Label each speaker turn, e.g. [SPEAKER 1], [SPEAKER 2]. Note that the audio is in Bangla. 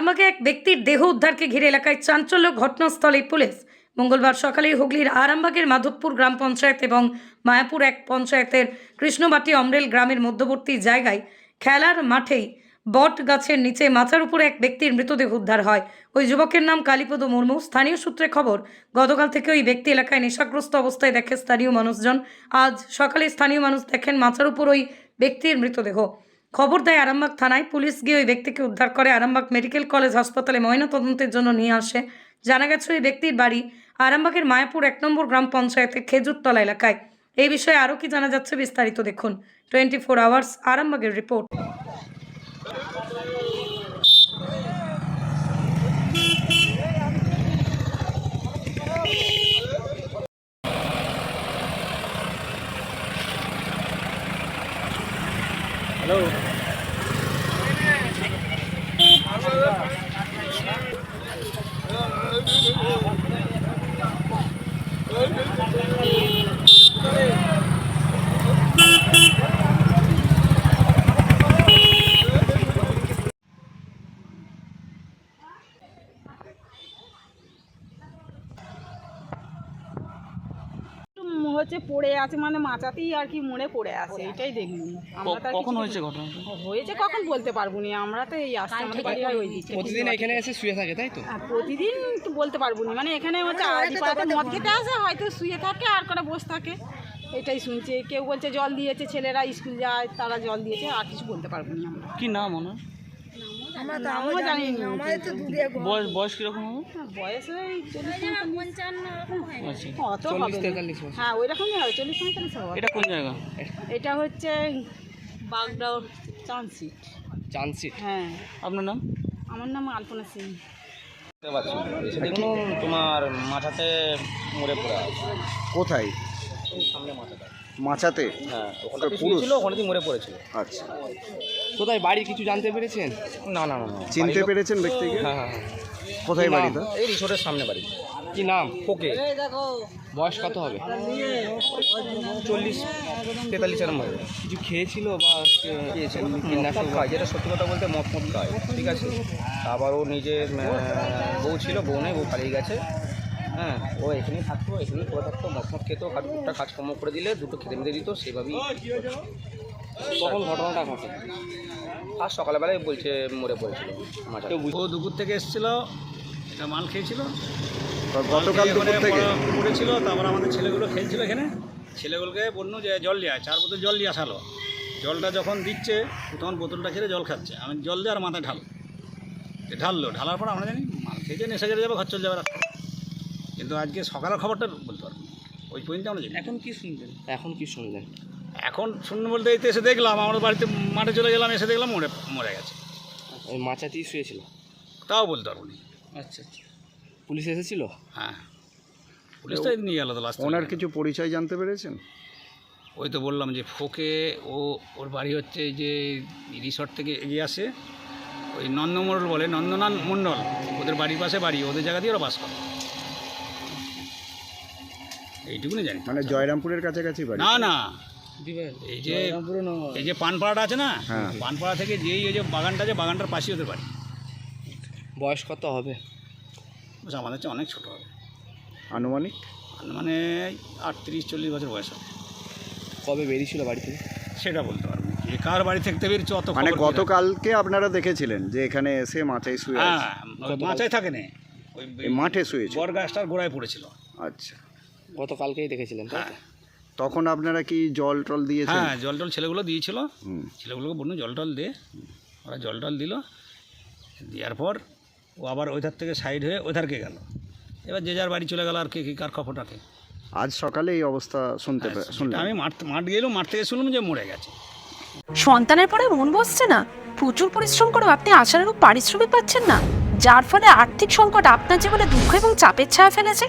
[SPEAKER 1] আরামবাগে এক ব্যক্তির দেহ উদ্ধারকে ঘিরে এলাকায় চাঞ্চল্য ঘটনাস্থলে পুলিশ। মঙ্গলবার সকালে হুগলির আরামবাগের মাধবপুর গ্রাম পঞ্চায়েত এবং মায়াপুর এক পঞ্চায়েতের কৃষ্ণবাটি অমরেল গ্রামের মধ্যবর্তী জায়গায় খেলার মাঠেই বট গাছের নিচে মাথার উপরে এক ব্যক্তির মৃতদেহ উদ্ধার হয়। ওই যুবকের নাম কালীপদ মুর্মু। স্থানীয় সূত্রে খবর, গতকাল থেকে ওই ব্যক্তি এলাকায় নেশাগ্রস্ত অবস্থায় দেখে স্থানীয় মানুষজন। আজ সকালে স্থানীয় মানুষ দেখেন মাথার উপর ওই ব্যক্তির মৃতদেহ। খবর দেয় আরামবাগ থানায়। পুলিশ গিয়ে ওই ব্যক্তিকে উদ্ধার করে আরামবাগ মেডিকেল কলেজ হাসপাতালে ময়নাতদন্তের জন্য নিয়ে আসে। জানা গেছে ওই ব্যক্তির বাড়ি আরামবাগের মায়াপুর এক নম্বর গ্রাম পঞ্চায়েতের খেজুরতলা এলাকায়। এই বিষয়ে আরও কি জানা যাচ্ছে বিস্তারিত দেখুন। টোয়েন্টি ফোর আওয়ার্স, আরামবাগের রিপোর্ট।
[SPEAKER 2] একটু হচ্ছে পড়ে আছে মানে মাচাতেই আর কি মরে পড়ে আছে এটাই দেখুন। আমরা তো আর
[SPEAKER 3] কখন
[SPEAKER 2] কিছু-
[SPEAKER 3] হয়েছে ঘটনাটা
[SPEAKER 2] হয়েছে কখন বলতে পারব না আমরা তো এই আসতে আমাদের বাড়ি হয় ওই দিকে
[SPEAKER 3] প্রতিদিন এখানে এসে শুয়ে থাকে তাই তো?
[SPEAKER 2] হ্যাঁ, প্রতিদিন তো বলতে পারব না মানে এখানে হচ্ছে আদি পাড়াতে মদ খেতে আসে হয়তো শুয়ে থাকে আর করে বসে থাকে এটাই শুনছে। কেউ বলছে জল দিয়েছে ছেলেরা স্কুল যায় তারা জল দিয়েছে আর কিছু বলতে পারব না আমরা।
[SPEAKER 3] কি নাম ওনার?
[SPEAKER 2] আমিও জানি না
[SPEAKER 3] বয়স বয়স কীরকম হবে?
[SPEAKER 2] হ্যাঁ, বয়স ওই চল্লিশ
[SPEAKER 3] আচ্ছা।
[SPEAKER 2] অত হবে? হ্যাঁ ওই রকমই হবে চল্লিশ পঁয়তাল্লিশ হবে।
[SPEAKER 3] এটা কোন জায়গা?
[SPEAKER 2] এটা হচ্ছে বাগডাও চান্সিট
[SPEAKER 3] চান্সিট
[SPEAKER 2] হ্যাঁ।
[SPEAKER 3] আপনার নাম?
[SPEAKER 2] আমার নাম আলপনা সিং
[SPEAKER 4] দেখুন তোমার মাথাতে মরে পড়ে
[SPEAKER 5] কোথায়?
[SPEAKER 4] সামনে মাথাটা।
[SPEAKER 5] মাচাতে?
[SPEAKER 4] হ্যাঁ ওখানে
[SPEAKER 5] পুরুষ?
[SPEAKER 4] ছিল ওখানে মরে পড়েছিল।
[SPEAKER 5] আচ্ছা।
[SPEAKER 3] কোথায় বাড়ি কিছু জানতে পেরেছেন?
[SPEAKER 4] না না না না।
[SPEAKER 5] চিনতে পেরেছেন ব্যক্তিকে?
[SPEAKER 4] হ্যাঁ হ্যাঁ হ্যাঁ।
[SPEAKER 5] কোথায়
[SPEAKER 3] নাম?
[SPEAKER 5] বাড়িটা?
[SPEAKER 4] এই রিসোর্টের সামনে বাড়ি।
[SPEAKER 3] কি নাম?
[SPEAKER 4] ওকে
[SPEAKER 3] বয়স কত হবে?
[SPEAKER 4] চল্লিশ তেতাল্লিশের মধ্যে
[SPEAKER 3] কিছু খেয়েছিল বা
[SPEAKER 4] খেয়েছেন মদ খায়। যেটা সত্যি কথা বলতে মদ মদ খায়। ঠিক আছে? আবার ও নিজে আহ, বউ ছিল বউ নেই বউ পালিয়ে গেছে। হ্যাঁ। ও এখানেই থাকতো এখানেই পড়ে থাকতো মদ খেতো হাটুটা কাজকর্ম করে দিলে দুটো খেতে মেতে দিত সেভাবেই
[SPEAKER 3] কখন ঘটনাটা ঘটে।
[SPEAKER 4] আর সকালবেলায় বলছে মরে পড়েছিল
[SPEAKER 6] ও দুপুর থেকে এসেছিল এটা মাল খেয়েছিল।
[SPEAKER 5] গতকাল দুপুর থেকে?
[SPEAKER 6] পড়েছিল তারপর আমাদের ছেলেগুলো খেলছিল এখানে। ছেলেগুলোকে বলল যে জল নিয়ে আয় চার বোতল জল নিয়ে আসালো। জলটা যখন দিচ্ছে তখন বোতলটা ছেড়ে জল খাচ্ছে। আমি জল দিয়ে আর মাথায় ঢাল ঢাললো ঢালার পর আমরা জানি মাল খেয়েছে নেশা চলে যাবে ঘর চলে যাবে রাস্তা কিন্তু আজকে সকালের খবরটা বলতে পারব। না। ওই পর্যন্ত আমরা জানি।
[SPEAKER 3] এখন কি শুনলেন? এখন কি শুনলেন?
[SPEAKER 6] এখন শূন্য বলতে এই তো এসে দেখলাম আমাদের বাড়িতে মাঠে চলে গেলাম এসে দেখলাম মরে মরে গেছে।
[SPEAKER 3] ওই মাচাতেই শুয়েছিল।
[SPEAKER 6] তাও বলতে পারব না।
[SPEAKER 3] আচ্ছা আচ্ছা। পুলিশ এসেছিল?
[SPEAKER 6] হ্যাঁ। পুলিশটা নিয়ে গেল তো লাস্ট
[SPEAKER 5] ওনার কিছু পরিচয় জানতে পেরেছেন?
[SPEAKER 6] ওই তো বললাম যে ফোকে ও ওর বাড়ি হচ্ছে যে রিসর্ট থেকে এগিয়ে আসে। ওই নন্দমণ্ডল বলে নন্দনান মণ্ডল। ওদের বাড়ির পাশে বাড়ি ওদের জায়গা দিয়ে ওরা বাস করে। এইটুকুনি জানি।
[SPEAKER 5] মানে জয়রামপুরের কাছাকাছি বাড়ি?
[SPEAKER 6] না না। এই যে এই যে পানপাড়াটা আছে না
[SPEAKER 5] হ্যাঁ।
[SPEAKER 6] পানপাড়া থেকে যেই এই যে বাগানটা আছে বাগানটার পাশেই ওদের বাড়ি।
[SPEAKER 3] বয়স কত হবে?
[SPEAKER 6] আমাদের চেয়ে অনেক ছোটো হবে।
[SPEAKER 5] আনুমানিক?
[SPEAKER 6] মানে আটত্রিশ চল্লিশ বছর বয়স হবে।
[SPEAKER 3] কবে বেরিয়েছিল বাড়ি থেকে?
[SPEAKER 6] সেটা বলতে পারব যে কার বাড়ি থেকে বেরিয়েছে অত
[SPEAKER 5] মানে? গতকালকে আপনারা দেখেছিলেন যে এখানে এসে মাচায় শুয়ে
[SPEAKER 6] হ্যাঁ
[SPEAKER 5] আছে
[SPEAKER 6] ওই থাকে না ওই
[SPEAKER 5] এই মাঠে শুয়েছে?
[SPEAKER 6] বর গাছটার গোড়ায় পড়েছিল।
[SPEAKER 5] আচ্ছা।
[SPEAKER 3] গতকালকেই দেখেছিলেন
[SPEAKER 6] হ্যাঁ।
[SPEAKER 5] তখন আপনারা কি জল টল দিয়েছেন?
[SPEAKER 6] হ্যাঁ জল টল ছেলেগুলো দিয়েছিল। ছেলেগুলোকে বলুন জল টল দে। ওরা জল টল দিল। দেওয়ার পর ও আবার ওই ধার থেকে সাইড হয়ে ওই ধারকে গেল। এবার যে যার বাড়ি চলে গেল আর কে কি কার খবরটাকে
[SPEAKER 5] আজ সকালে এই অবস্থা শুনতে পে- শুনলেন।
[SPEAKER 6] আমি মাঠ মাঠ গেলেও মাঠ থেকে শুনলাম যে মরে গেছে।
[SPEAKER 7] সন্তানের পরে মন বসছে না। প্রচুর পরিশ্রম করেও আপনি আশানুরূপ পারিশ্রমিক পাচ্ছেন না। যার ফলে আর্থিক সংকট আপনার জীবনে দুঃখ এবং চাপের ছায়া ফেলেছে।